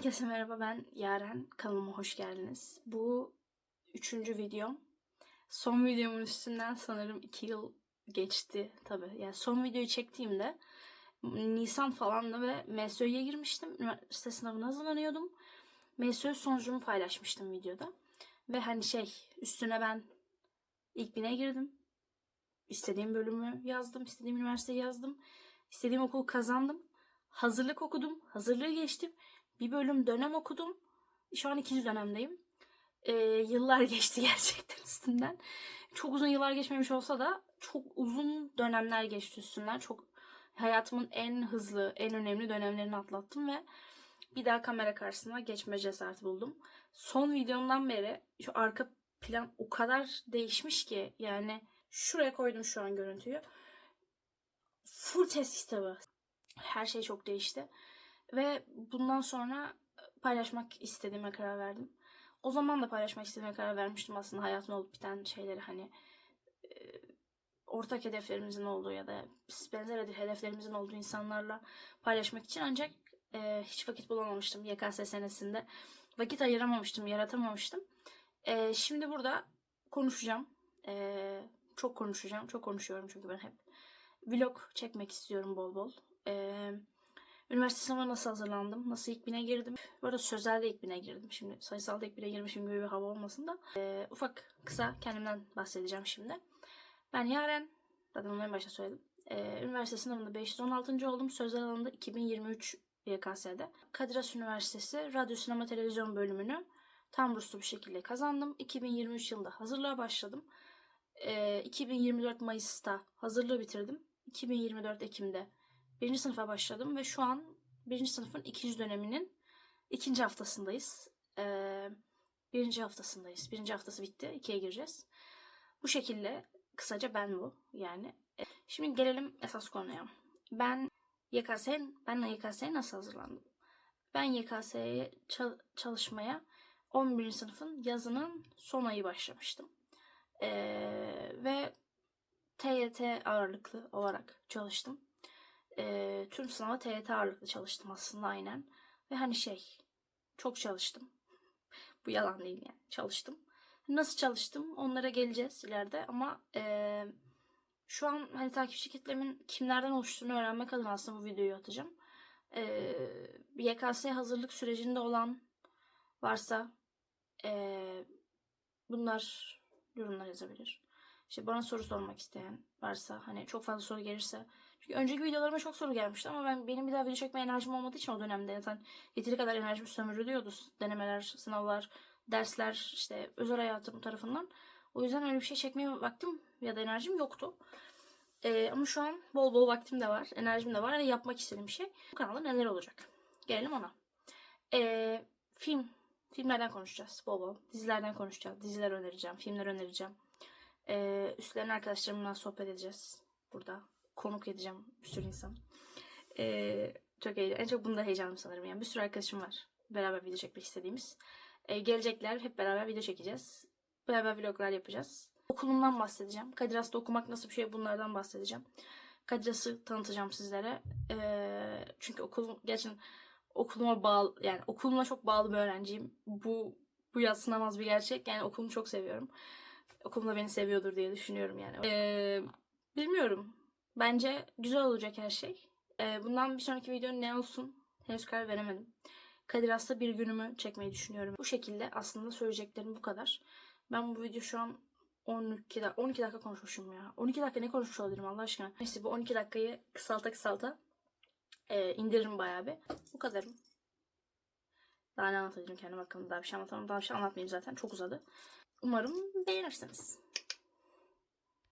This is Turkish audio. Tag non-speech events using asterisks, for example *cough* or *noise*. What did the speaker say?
Herkese merhaba ben Yaren. Kanalıma hoş geldiniz. Bu üçüncü videom. Son videomun üstünden sanırım iki yıl geçti tabii. Yani son videoyu çektiğimde Nisan falandı ve MSÖ'ye girmiştim. Üniversite sınavına hazırlanıyordum. MSÖ sonucumu paylaşmıştım videoda. Ve hani şey üstüne ben ilk bine girdim. İstediğim bölümü yazdım. istediğim üniversiteyi yazdım. İstediğim okulu kazandım. Hazırlık okudum. Hazırlığı geçtim. Bir bölüm dönem okudum. Şu an ikinci dönemdeyim. Ee, yıllar *laughs* geçti gerçekten üstünden. Çok uzun yıllar geçmemiş olsa da çok uzun dönemler geçti üstünden. Çok hayatımın en hızlı, en önemli dönemlerini atlattım ve bir daha kamera karşısına geçme cesareti buldum. Son videomdan beri şu arka plan o kadar değişmiş ki yani şuraya koydum şu an görüntüyü. Full test kitabı. Her şey çok değişti. Ve bundan sonra paylaşmak istediğime karar verdim. O zaman da paylaşmak istediğime karar vermiştim aslında hayatımda olup biten şeyleri hani e, ortak hedeflerimizin olduğu ya da benzer hedeflerimizin olduğu insanlarla paylaşmak için ancak e, hiç vakit bulamamıştım YKS senesinde. Vakit ayıramamıştım, yaratamamıştım. E, şimdi burada konuşacağım. E, çok konuşacağım. Çok konuşuyorum çünkü ben hep. Vlog çekmek istiyorum bol bol. Eee Üniversite sınavına nasıl hazırlandım? Nasıl ilk bine girdim? Bu arada sözelde ilk bine girdim. Şimdi sayısalda ilk bine girmişim gibi bir hava olmasın da. Ee, ufak kısa kendimden bahsedeceğim şimdi. Ben Yaren. Zaten en başta söyledim. Ee, üniversite sınavında 516. oldum. Sözel alanında 2023 YKS'de. Kadir Has Üniversitesi Radyo Sinema Televizyon bölümünü tam burslu bir şekilde kazandım. 2023 yılında hazırlığa başladım. Ee, 2024 Mayıs'ta hazırlığı bitirdim. 2024 Ekim'de birinci sınıfa başladım ve şu an birinci sınıfın ikinci döneminin ikinci haftasındayız. Ee, birinci haftasındayız. Birinci haftası bitti. ikiye gireceğiz. Bu şekilde kısaca ben bu yani. E, Şimdi gelelim esas konuya. Ben YKS'ye, ben YKS'ye nasıl hazırlandım? Ben YKS'ye çal- çalışmaya 11. sınıfın yazının son ayı başlamıştım. Ee, ve TYT ağırlıklı olarak çalıştım e, tüm sınava TYT ağırlıklı çalıştım aslında aynen. Ve hani şey çok çalıştım. Bu yalan değil yani çalıştım. Nasıl çalıştım onlara geleceğiz ileride ama e, şu an hani takipçi kitlemin kimlerden oluştuğunu öğrenmek adına aslında bu videoyu atacağım. E, YKS hazırlık sürecinde olan varsa e, bunlar yorumlar yazabilir. İşte bana soru sormak isteyen varsa hani çok fazla soru gelirse çünkü önceki videolarıma çok soru gelmişti ama ben benim bir daha video çekme enerjim olmadığı için o dönemde zaten yeteri kadar enerjim sömürülüyordu. Denemeler, sınavlar, dersler, işte özel hayatım tarafından. O yüzden öyle bir şey çekmeye vaktim ya da enerjim yoktu. Ee, ama şu an bol bol vaktim de var, enerjim de var ve yapmak istediğim şey. Bu kanalda neler olacak? Gelelim ona. Ee, film, filmlerden konuşacağız bol bol. Dizilerden konuşacağız. Diziler önereceğim, filmler önereceğim. Ee, üstlerine arkadaşlarımla sohbet edeceğiz burada konuk edeceğim bir sürü insan. Ee, çok heyecan. En çok bunda heyecanım sanırım. Yani bir sürü arkadaşım var. Beraber video çekmek istediğimiz. Ee, gelecekler hep beraber video çekeceğiz. Beraber vloglar yapacağız. Okulumdan bahsedeceğim. Kadiras'ta okumak nasıl bir şey bunlardan bahsedeceğim. Kadiras'ı tanıtacağım sizlere. Ee, çünkü okul gerçekten okuluma bağlı yani okuluma çok bağlı bir öğrenciyim. Bu bu yatsınamaz bir gerçek. Yani okulumu çok seviyorum. Okulum da beni seviyordur diye düşünüyorum yani. Ee, bilmiyorum. Bence güzel olacak her şey. Ee, bundan bir sonraki videonun ne olsun henüz karar veremedim. Kadir Has'ta bir günümü çekmeyi düşünüyorum. Bu şekilde aslında söyleyeceklerim bu kadar. Ben bu video şu an 12 dakika, 12 dakika konuşmuşum ya. 12 dakika ne konuşmuş olabilirim Allah aşkına. Neyse bu 12 dakikayı kısalta kısalta e, indiririm bayağı bir. Bu kadarım. Daha ne anlatacağım kendim hakkında daha bir şey anlatamam. Daha bir şey anlatmayayım zaten. Çok uzadı. Umarım beğenirsiniz.